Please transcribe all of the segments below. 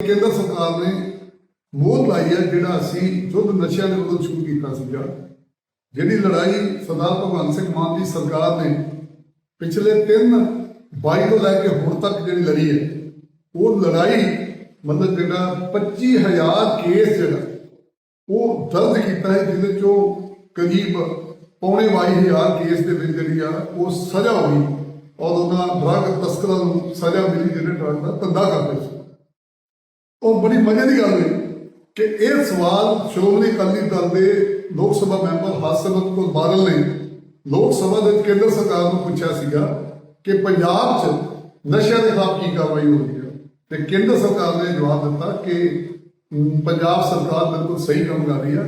ਕੇਂਦਰ ਸਰਕਾਰ ਨੇ ਮੋਹ ਲਾਈ ਹੈ, ਜਿਹੜਾ ਅਸੀਂ ਯੁੱਧ ਨਸ਼ਿਆਂ ਦੇ ਵਿਰੁੱਧ ਸ਼ੁਰੂ ਕੀਤਾ ਸੀਗਾ, ਜਿਹੜੀ ਲੜਾਈ ਸਰਦਾਰ ਭਗਵੰਤ ਸਿੰਘ ਮਾਨ ਦੀ ਸਰਕਾਰ ਨੇ ਪਿਛਲੇ 3 22 ਤੋਂ ਲੈ ਕੇ ਹੁਣ ਤੱਕ ਜਿਹੜੀ ਲੜੀ ਹੈ, ਉਹ ਲੜਾਈ ਮਤਲਬ ਜਿਹੜਾ 25000 ਕੇਸ ਜਿਹੜਾ, ਉਹ ਦਰਜ ਕੀਤਾ ਹੈ, ਜਿਹਦੇ ਚੋਂ ਕਰੀਬ ਪੌਣੇ 22000 ਕੇਸ ਦੇ ਵਿੱਚ ਜਿਹੜੀ ਆ, ਉਹ ਸਜ਼ਾ ਹੋਈ ਔਰ ਉਹਨਾਂ ਡਰਗ ਤਸਕਰਾਂ ਨੂੰ ਸਜ਼ਾ ਮਿਲੀ ਜਿਹੜੇ ਡਰਗ ਦਾ ਧੰਦਾ ਕਰਦੇ ਸੀ। ਉਹ ਬੜੀ ਮਜ਼ੇ ਦੀ ਗੱਲ ਹੈ ਕਿ ਇਹ ਸਵਾਲ ਸ਼੍ਰੋਮਣੀ ਅਕਾਲੀ ਦਲ ਦੇ ਲੋਕ ਸਭਾ ਮੈਂਬਰ ਹਰਸਿਮਰਤ ਕੌਰ ਬਾਦਲ ਨੇ ਲੋਕ ਸਭਾ ਦੇ ਕੇਂਦਰ ਸਰਕਾਰ ਨੂੰ ਪੁੱਛਿਆ ਸੀਗਾ ਕਿ ਪੰਜਾਬ 'ਚ ਨਸ਼ਿਆਂ ਦੇ ਖਿਲਾਫ ਕੀ ਕਾਰਵਾਈ ਹੋ ਰਹੀ ਹੈ? ਤੇ ਕੇਂਦਰ ਸਰਕਾਰ ਨੇ ਜਵਾਬ ਦਿੱਤਾ ਕਿ ਪੰਜਾਬ ਸਰਕਾਰ ਬਿਲਕੁਲ ਸਹੀ ਕੰਮ ਕਰ ਰਹੀ ਹੈ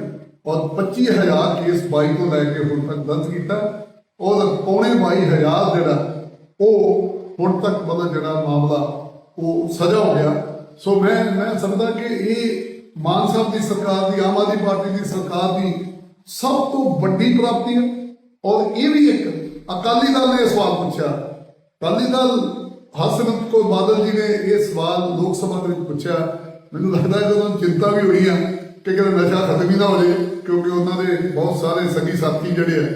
ਔਰ 25000 ਕੇਸ 22 ਤੋਂ ਲੈ ਕੇ ਹੁਣ ਤੱਕ ਦਰਜ ਕੀਤਾ ਔਰ ਪੌਣੇ 22000 ਜਿਹੜਾ ਉਹ ਹੁਣ ਤੱਕ ਮਤਲਬ ਜਿਹੜਾ ਮਾਮਲਾ ਉਹ ਸਜ਼ਾ ਹੋ ਗਿਆ। ਸੋ ਮੈਂ ਮੈਂ ਸਮਝਦਾ ਕਿ ਇਹ ਮਾਨ ਸਾਹਿਬ ਦੀ ਸਰਕਾਰ ਦੀ, ਆਮ ਆਦਮੀ ਪਾਰਟੀ ਦੀ ਸਰਕਾਰ ਦੀ ਸਭ ਤੋਂ ਵੱਡੀ ਪ੍ਰਾਪਤੀ ਹੈ। ਔਰ ਇਹ ਵੀ ਇੱਕ ਅਕਾਲੀ ਦਲ ਨੇ ਸਵਾਲ ਪੁੱਛਿਆ। ਅਕਾਲੀ ਦਲ ਹਰਸਿਮਰਤ ਕੌਰ ਬਾਦਲ ਜੀ ਨੇ ਇਹ ਸਵਾਲ ਲੋਕ ਸਭਾ ਦੇ ਵਿੱਚ ਪੁੱਛਿਆ। ਮੈਨੂੰ ਲੱਗਦਾ ਕਿ ਉਹਨਾਂ ਨੂੰ ਚਿੰਤਾ ਵੀ ਹੋਣੀ ਆ ਕਿ ਕਿਤੇ ਨਸ਼ਾ ਖਤਮ ਹੀ ਨਾ ਹੋ ਜਾਏ, ਕਿਉਂਕਿ ਉਹਨਾਂ ਦੇ ਬਹੁਤ ਸਾਰੇ ਸਗੀ ਸਾਥੀ ਜਿਹੜੇ ਆ,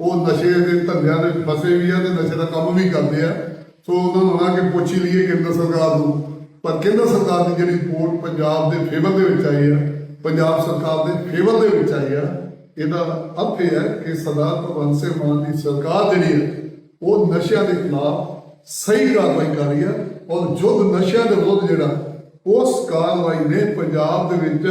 ਉਹ ਨਸ਼ੇ ਦੇ ਧੰਦਿਆਂ ਦੇ ਫਸੇ ਵੀ ਆ ਤੇ ਨਸ਼ੇ ਦਾ ਕੰਮ ਵੀ ਕਰਦੇ ਆ। ਸੋ ਉਹਨਾਂ ਨੂੰ ਆ ਕੇ ਪੁੱਛ ਹੀ ਲਈਏ ਕੇਂਦਰ ਸਰਕਾਰ ਨੂੰ। ਪਰ ਕੇਂਦਰ ਸਰਕਾਰ ਦੀ ਜਿਹੜੀ ਰਿਪੋਰਟ ਪੰਜਾਬ ਦੇ ਫੇਵਰ ਦੇ ਵਿੱਚ ਆਈ ਹੈ ਪੰਜਾਬ ਸਰਕਾਰ ਦੇ ਫੇਵਰ ਦੇ ਵਿੱਚ ਆਈ ਆ ਇਹਦਾ ਅਰਥ ਇਹ ਹੈ ਕਿ ਸਰਦਾਰ ਭਗਵੰਤ ਸਿੰਘ ਮਾਨ ਦੀ ਸਰਕਾਰ ਜਿਹੜੀ ਹੈ ਉਹ ਨਸ਼ਿਆਂ ਦੇ ਖਿਲਾਫ ਸਹੀ ਕਾਰਵਾਈ ਕਰ ਰਹੀ ਹੈ ਔਰ ਜੁੱਧ ਨਸ਼ਿਆਂ ਦੇ ਵਿਰੁੱਧ ਜਿਹੜਾ ਉਸ ਕਾਰਵਾਈ ਨੇ ਪੰਜਾਬ ਦੇ ਵਿੱਚ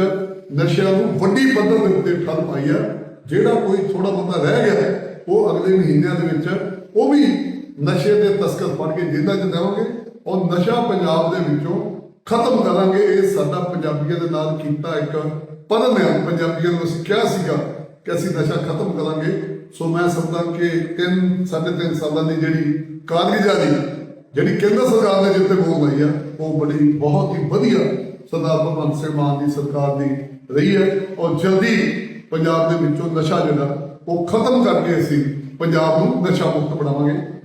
ਨਸ਼ਿਆਂ ਨੂੰ ਵੱਡੀ ਪੱਧਰ ਦੇ ਉੱਤੇ ਠੱਲ ਪਾਈ ਹੈ। ਜਿਹੜਾ ਕੋਈ ਥੋੜਾ ਬਹੁਤਾ ਰਹਿ ਗਿਆ ਹੈ, ਉਹ ਅਗਲੇ ਮਹੀਨਿਆਂ ਦੇ ਵਿੱਚ ਉਹ ਵੀ ਨਸ਼ੇ ਦੇ ਤਸਕਰ ਫੜ ਕੇ ਜੇਲ੍ਹਾਂ 'ਚ ਦੇਵਾਂਗੇ ਔਰ ਨਸ਼ਾ ਪੰਜਾਬ ਦੇ ਵਿੱਚੋਂ ਖਤਮ ਕਰਾਂਗੇ। ਇਹ ਸਾਡਾ ਪੰਜਾਬੀਆਂ ਦੇ ਨਾਲ ਕੀਤਾ ਇੱਕ ਪਰਮ ਹੈ ਪੰਜਾਬੀਆਂ ਨੂੰ ਅਸੀਂ ਕਿਹਾ ਸੀਗਾ ਕਿ ਅਸੀਂ ਨਸ਼ਾ ਖਤਮ ਕਰਾਂਗੇ। ਸੋ ਮੈਂ ਸਮਝਦਾ ਕਿ ਤਿੰਨ, ਸਾਢੇ ਤਿੰਨ ਸਾਲਾਂ ਦੀ ਜਿਹੜੀ ਕਾਰਗੁਜ਼ਾਰੀ ਜਿਹੜੀ ਕੇਂਦਰ ਸਰਕਾਰ ਨੇ ਜਿੱਤੇ ਬੋਲ ਰਹੀ ਆ, ਉਹ ਬੜੀ, ਬਹੁਤ ਹੀ ਵਧੀਆ ਸਰਦਾਰ ਭਗਵੰਤ ਸਿੰਘ ਮਾਨ ਦੀ ਸਰਕਾਰ ਦੀ ਰਹੀ ਹੈ। ਔਰ ਜਲਦੀ ਪੰਜਾਬ ਦੇ ਵਿੱਚੋਂ ਨਸ਼ਾ ਜਿਹੜਾ, ਉਹ ਖਤਮ ਕਰਕੇ ਅਸੀਂ ਪੰਜਾਬ ਨੂੰ ਨਸ਼ਾ ਮੁਕਤ ਬਣਾਵਾਂਗੇ।